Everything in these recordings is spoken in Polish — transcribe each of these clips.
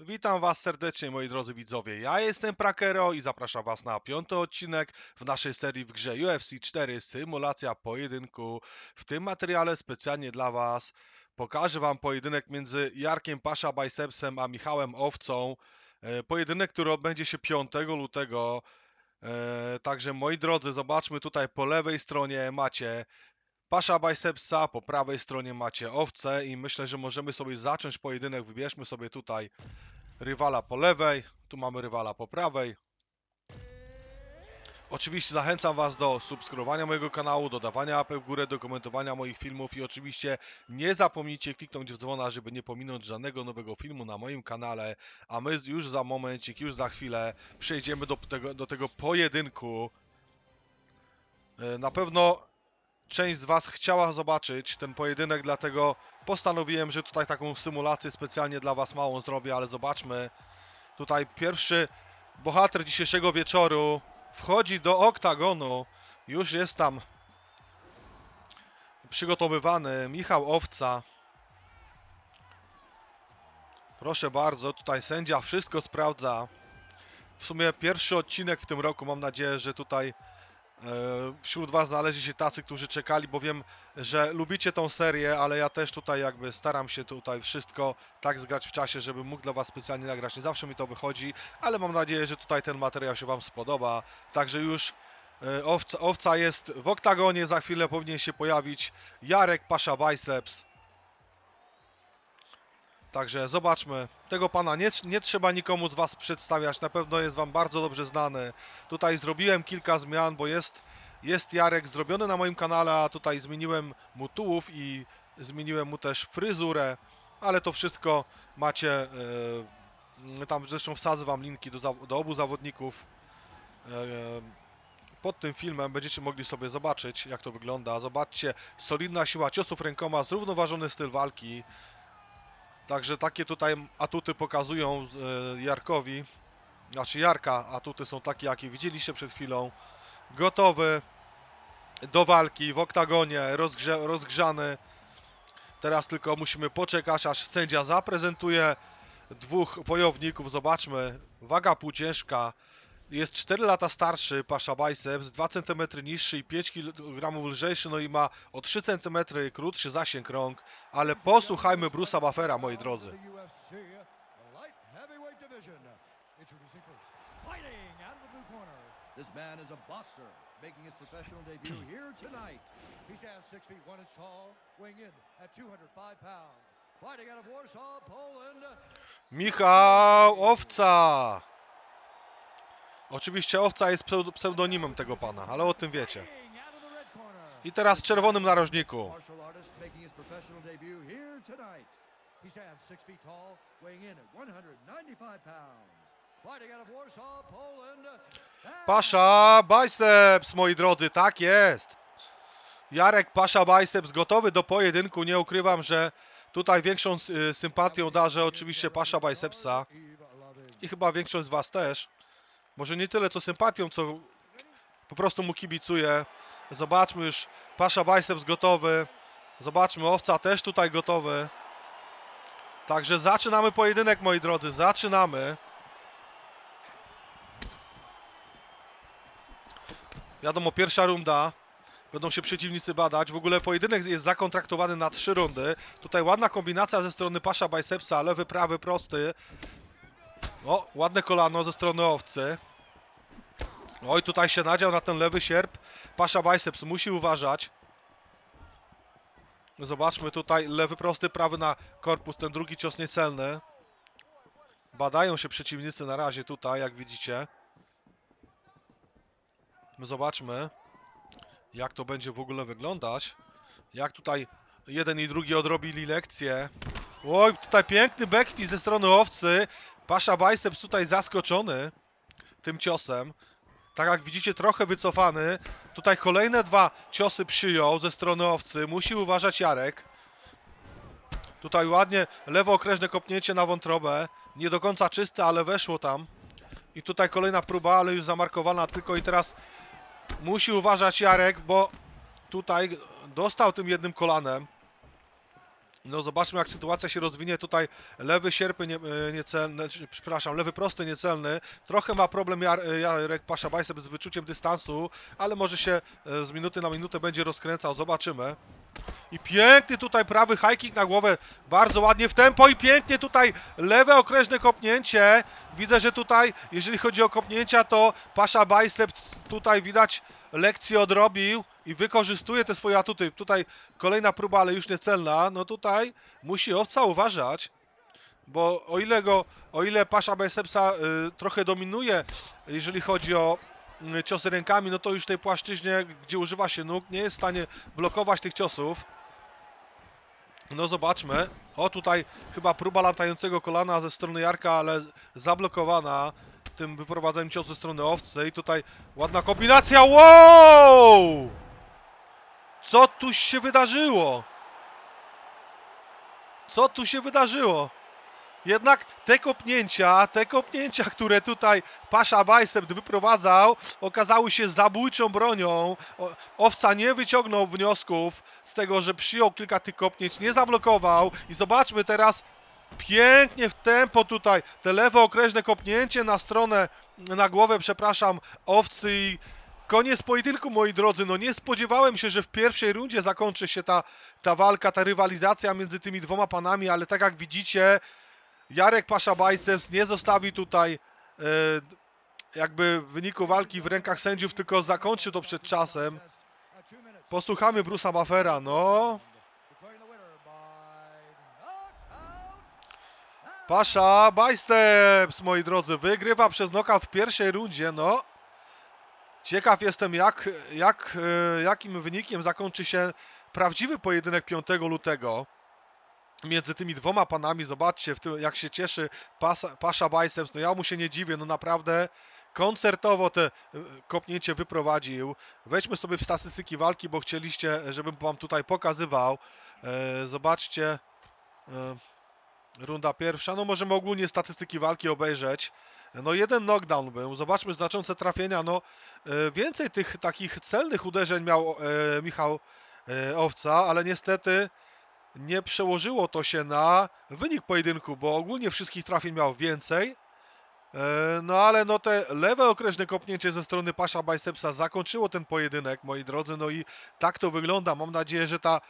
Witam Was serdecznie, moi drodzy widzowie. Ja jestem Prakero i zapraszam Was na piąty odcinek w naszej serii w grze UFC 4 Symulacja Pojedynku. W tym materiale specjalnie dla Was pokażę Wam pojedynek między Jarkiem Pasza Bicepsem a Michałem Owcą. E, Pojedynek, który odbędzie się 5 lutego. E, Także moi drodzy, zobaczmy tutaj po lewej stronie macie Pasza Bicepsa, po prawej stronie macie Owcę i myślę, że możemy sobie zacząć pojedynek. Wybierzmy sobie tutaj rywala po lewej, tu mamy rywala po prawej. Oczywiście zachęcam Was do subskrybowania mojego kanału, dodawania łapek w górę, do komentowania moich filmów i oczywiście nie zapomnijcie kliknąć w dzwona, żeby nie pominąć żadnego nowego filmu na moim kanale, a my już za momencik, już za chwilę przejdziemy do tego, do tego pojedynku. E, Na pewno część z Was chciała zobaczyć ten pojedynek, dlatego postanowiłem, że tutaj taką symulację specjalnie dla Was małą zrobię, ale zobaczmy. Tutaj pierwszy bohater dzisiejszego wieczoru wchodzi do oktagonu. Już jest tam przygotowywany Michał Owca. Proszę bardzo, tutaj sędzia wszystko sprawdza. W sumie pierwszy odcinek w tym roku. Mam nadzieję, że tutaj wśród Was znaleźli się tacy, którzy czekali, bo wiem, że lubicie tą serię, ale ja też tutaj jakby staram się tutaj wszystko tak zgrać w czasie, żeby mógł dla Was specjalnie nagrać. Nie zawsze mi to wychodzi, ale mam nadzieję, że tutaj ten materiał się Wam spodoba. Także już e, owca, owca jest w oktagonie, za chwilę powinien się pojawić Jarek Pasza Biceps. Także zobaczmy. Tego pana nie, nie trzeba nikomu z Was przedstawiać, na pewno jest Wam bardzo dobrze znany. Tutaj zrobiłem kilka zmian, bo jest jest Jarek zrobiony na moim kanale, a tutaj zmieniłem mu tułów i zmieniłem mu też fryzurę, ale to wszystko macie, e, tam zresztą wsadzę wam linki do, do obu zawodników e, pod tym filmem, będziecie mogli sobie zobaczyć jak to wygląda. Zobaczcie, solidna siła ciosów rękoma, zrównoważony styl walki. Także takie tutaj atuty pokazują e, Jarkowi, znaczy Jarka, atuty są takie jakie widzieliście przed chwilą gotowy do walki w oktagonie, rozgrze, rozgrzany. Teraz tylko musimy poczekać, aż sędzia zaprezentuje dwóch wojowników. Zobaczmy, waga półciężka. Jest 4 lata starszy, Pasza Biceps, 2 cm niższy i 5 kg lżejszy, no i ma o 3 cm krótszy zasięg rąk. Ale posłuchajmy Bruce'a Buffera, moi drodzy. This man is a boxer, making his professional debut here tonight. He stands feet inch tall, weighing in at 205 pounds. Fighting out of Warsaw, Poland. Michał Owca! Oczywiście Owca jest pseud- pseudonimem tego pana, ale o tym wiecie. I teraz w czerwonym narożniku. Martial artist making his professional debut here tonight. He stands six feet tall, weighing in at 195 pounds. Fighting out of Warsaw, Poland. and- Pasza Biceps, moi drodzy, tak jest. Jarek Pasza Biceps gotowy do pojedynku. Nie ukrywam, że tutaj większą y, sympatią darzę oczywiście Pasza Bicepsa i chyba większość z Was też. Może nie tyle co sympatią, co po prostu mu kibicuję. Zobaczmy już Pasza Biceps gotowy. Zobaczmy Owca też tutaj gotowy. Także zaczynamy pojedynek, moi drodzy. Zaczynamy. Wiadomo, pierwsza runda. Będą się przeciwnicy badać. W ogóle pojedynek jest zakontraktowany na trzy rundy. Tutaj ładna kombinacja ze strony Pasza Bicepsa. Lewy, prawy, prosty. O, ładne kolano ze strony owcy. Oj, tutaj się nadział na ten lewy sierp. Pasza Biceps musi uważać. Zobaczmy tutaj lewy prosty, prawy na korpus, ten drugi cios niecelny. Badają się przeciwnicy na razie tutaj, jak widzicie. Zobaczmy, jak to będzie w ogóle wyglądać. Jak tutaj jeden i drugi odrobili lekcję. Oj, tutaj piękny backfist ze strony owcy. Pasza Biceps tutaj zaskoczony tym ciosem. Tak jak widzicie, trochę wycofany. Tutaj kolejne dwa ciosy przyjął ze strony owcy. Musi uważać Jarek. Tutaj ładnie lewo okrężne kopnięcie na wątrobę. Nie do końca czyste, ale weszło tam. I tutaj kolejna próba, ale już zamarkowana tylko i teraz musi uważać Jarek, bo tutaj dostał tym jednym kolanem. No zobaczmy jak sytuacja się rozwinie. Tutaj lewy sierpy nie, e, niecelny, czy, przepraszam, lewy prosty niecelny. Trochę ma problem Jar, e, Jarek Pasza Bajsep z wyczuciem dystansu, ale może się e, z minuty na minutę będzie rozkręcał. Zobaczymy. I piękny tutaj prawy high kick na głowę, bardzo ładnie w tempo i pięknie tutaj lewe okrężne kopnięcie. Widzę, że tutaj, jeżeli chodzi o kopnięcia, to Pasza Bajstep tutaj widać lekcję odrobił i wykorzystuje te swoje atuty. Tutaj kolejna próba, ale już niecelna. No tutaj musi owca uważać, bo o ile go, o ile Pasza Bajstepsa y, trochę dominuje, jeżeli chodzi o y, ciosy rękami, no to już w tej płaszczyźnie, gdzie używa się nóg, nie jest w stanie blokować tych ciosów. No zobaczmy. O tutaj chyba próba latającego kolana ze strony Jarka, ale zablokowana tym wyprowadzeniem ciosu ze strony owcy. I tutaj ładna kombinacja. Wow! Co tu się wydarzyło? Co tu się wydarzyło? Jednak te kopnięcia, te kopnięcia, które tutaj Pasza Bajstep wyprowadzał, okazały się zabójczą bronią. Owca nie wyciągnął wniosków z tego, że przyjął kilka tych kopnięć, nie zablokował. I zobaczmy teraz pięknie w tempo tutaj te lewe okrężne kopnięcie na stronę, na głowę, przepraszam, owcy i koniec pojedynku, moi drodzy. No nie spodziewałem się, że w pierwszej rundzie zakończy się ta, ta walka, ta rywalizacja między tymi dwoma panami, ale tak jak widzicie, Jarek Pasza Bajceps nie zostawił tutaj e, jakby wyniku walki w rękach sędziów, tylko zakończył to przed czasem. Posłuchamy Bruce'a Buffera, no. Pasza Bajceps, moi drodzy, wygrywa przez knockout w pierwszej rundzie, no. Ciekaw jestem, jak, jak, e, jakim wynikiem zakończy się prawdziwy pojedynek 5 lutego między tymi dwoma panami. Zobaczcie, w tym, jak się cieszy Pasa, Pasza Biceps. No ja mu się nie dziwię, no naprawdę koncertowo te e, kopnięcie wyprowadził. Wejdźmy sobie w statystyki walki, bo chcieliście, żebym wam tutaj pokazywał. E, zobaczcie. Runda pierwsza. No możemy ogólnie statystyki walki obejrzeć. No jeden knockdown był. Zobaczmy znaczące trafienia. No e, więcej tych takich celnych uderzeń miał e, Michał e, Owca, ale niestety nie przełożyło to się na wynik pojedynku, bo ogólnie wszystkich trafień miał więcej. E, No ale no te lewe okrężne kopnięcie ze strony Pasza Bicepsa zakończyło ten pojedynek, moi drodzy. No i tak to wygląda. Mam nadzieję, że ta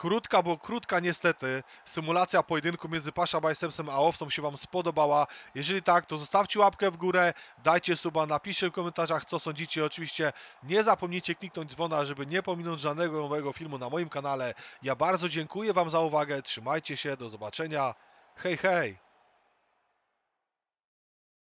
krótka, bo krótka niestety, symulacja pojedynku między Pasza Bicepsem a Owcą się Wam spodobała. Jeżeli tak, to zostawcie łapkę w górę, dajcie suba, napiszcie w komentarzach, co sądzicie. Oczywiście nie zapomnijcie kliknąć dzwona, żeby nie pominąć żadnego nowego filmu na moim kanale. Ja bardzo dziękuję Wam za uwagę, trzymajcie się, do zobaczenia. Hej, hej!